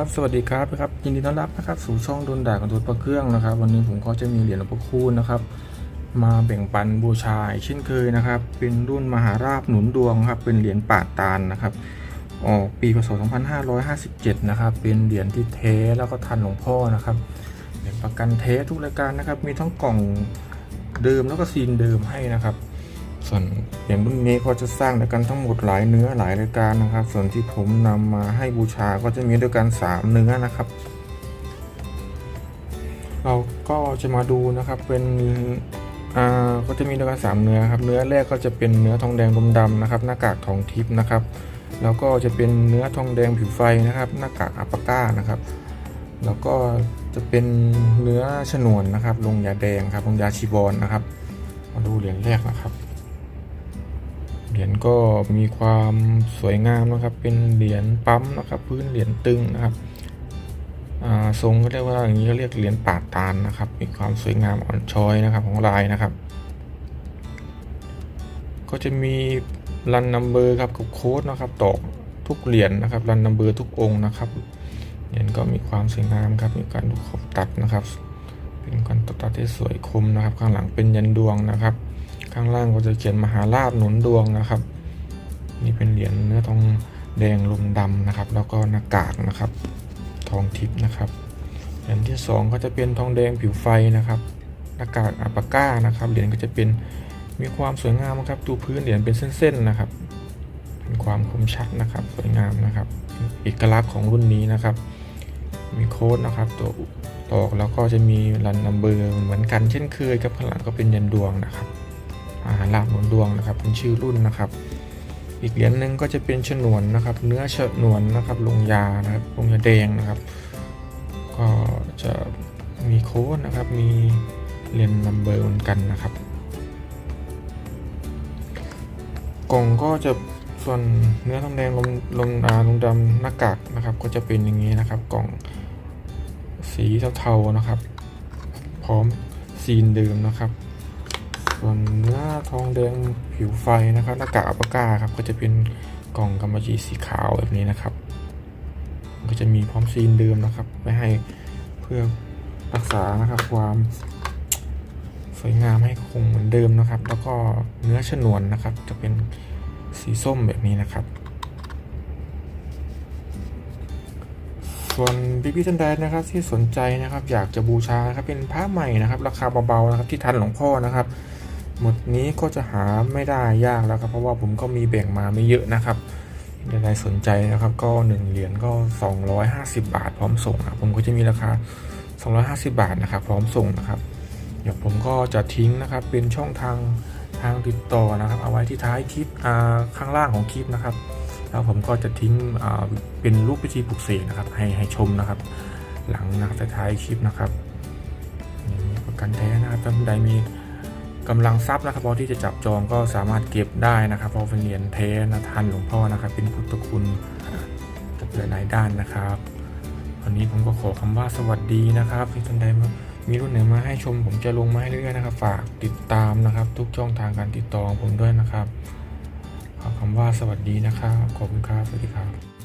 ครับ สวัสดีครับครับ ยินดีต้อนรับนะครับสู่ช่องดนด่ากันตัวประเครื่องนะครับ วันนี้ผมก็จะมีเหรียญหลวงพ่อคูณนะครับ มาแบ่งปันบูชาเช่นเคยนะครับ เป็นรุ่นมหาราบหนุนดวงครับ เป็นเหรียญป่าตาลนะครับ ออกปีพศ 2557 นะครับ เป็นเหรียญที่เทแล้วก็ทันหลวงพ่อนะครับเหรียญประกันเททุกรายการนะครับ มีทั้งกล่องเดิมแล้วก็ซีนเดิมให้นะครับ ส่วนเหรียญรุ่นนี้ก็จะสร้างด้วยกันทั้งหมดหลายเนื้อหลายรายการนะครับ ส่วนที่ผมนำมาให้บูชาก็จะมีด้วยกัน 3 เนื้อนะครับ เราก็จะมาดูนะครับเป็นอ่าก็จะมีด้วยกัน3เนื้อครับ เนื้อแรกก็จะเป็นเนื้อทองแดงลมดำนะครับ หน้ากากทองทิพย์นะครับ แล้วก็จะเป็นเนื้อทองแดงผิวไฟนะครับ หน้ากากอัปปาก้านะครับแล้วก็จะเป็นเนื้อฉนวนนะครับ ลงยาแดงครับ ลงยาชีบอลนะครับ มาดูเหรียญแรกนะครับ เหรียญก็มีความสวยงามนะครับ เป็นเหรียญปั๊มนะครับ พื้นเหรียญตึงนะครับทรงก็เรียกว่าอย่างนี้ก็เรียกเหรียญปาดตาลนะครับ มีความสวยงามอ่อนช้อยนะครับของลายนะครับ ก็จะมีรันนัมเบอร์ครับกับโค้ดนะครับตอกทุกเหรียญนะครับรันนัมเบอร์ทุกองค์นะครับเหรียญก็มีความสวยงามครับ มีการขบตัดนะครับ เป็นการตัดที่สวยคมนะครับ ข้างหลังเป็นยันดวงนะครับ ข้างล่างก็จะเขียนมหาราชหนุนดวงนะครับ นี่เป็นเหรียญเนื้อทองแดงลมดำนะครับ แล้วก็หน้ากากนะครับ ทองทิพย์นะครับเหรียญที่สองก็จะเป็นทองแดงผิวไฟนะครับหน้ากากอัปปาก้านะครับเหรียญก็จะเป็นมีความสวยงามครับดูพื้นเหรียญเป็นเส้นๆนะครับเป็นความคมชัดนะครับ สวยงามนะครับเป็นเอกลักษณ์ของรุ่นนี้นะครับ มีโค้ดนะครับตัวตอกแล้วก็จะมีรันนัมเบอร์เหมือนกันเช่นเคยครับข้างหลังก็เป็นยันดวงนะครับ อาหารลาบหนุนดวงนะครับ เป็นชื่อรุ่นนะครับ อีกเหรียญหนึ่งก็จะเป็นฉนวนนะครับ เนื้อฉนวนนะครับลงยานะครับลงยาแดงนะครับ ก็จะมีโค้ดนะครับ มีเหรียญนัมเบอร์เหมือนกันนะครับ กล่องก็จะส่วนเนื้อทองแดงลมลมอาลมดำหน้ากากนะครับ ก็จะเป็นอย่างนี้นะครับ กล่องสีเทาๆนะครับ พร้อมซีนเดิมนะครับ ส่วนเนื้อทองแดงผิวไฟนะครับหน้ากากอัปกาครับก็จะเป็นกล่องกำมะหยี่สีขาวแบบนี้นะครับ ก็จะมีพร้อมซีนเดิมนะครับไว้ให้เพื่อรักษานะครับความสวยงามให้คงเหมือนเดิมนะครับ แล้วก็เนื้อฉนวนนะครับ จะเป็นสีส้มแบบนี้นะครับ ส่วนพี่พี่ท่านใดนะครับที่สนใจนะครับ อยากจะบูชาครับเป็นพระใหม่นะครับ ราคาเบาๆนะครับที่ทันหลวงพ่อนะครับ หมดนี้ก็จะหาไม่ได้ยากแล้วครับ เพราะว่าผมก็มีแบ่งมาไม่เยอะนะครับใครสนใจนะครับ ก็ 1 เหรียญก็ 250 บาท พร้อมส่งนะผมก็จะมีราคา 250 บาทนะครับ พร้อมส่งนะครับเดี๋ยวผมก็จะทิ้งนะครับ เป็นช่องทางทางติดต่อนะครับ เอาไว้ที่ท้ายคลิปข้างล่างของคลิปนะครับ แล้วผมก็จะทิ้งเป็นรูปพิธีปลุกเสกนะครับ ให้ให้ชมนะครับ หลังนะครับท้ายคลิปนะครับประกันแท้นะครับท่านใดมี กำลังทรัพย์นะครับพอที่จะจับจองก็สามารถเก็บได้นะครับเพราะเป็นเหรียญแท้นะทันหลวงพ่อนะครับ เป็นพุทธคุณหลายๆด้านนะครับวันนี้ผมก็ขอคำว่าสวัสดีนะครับที่ท่านใดมามีรุ่นไหนมาให้ชม ผมจะลงมาให้เรื่อยๆนะครับ ฝากติดตามนะครับ ทุกช่องทางการติดต่อผมด้วยนะครับขอคำว่าสวัสดีนะครับขอบคุณครับสวัสดีครับ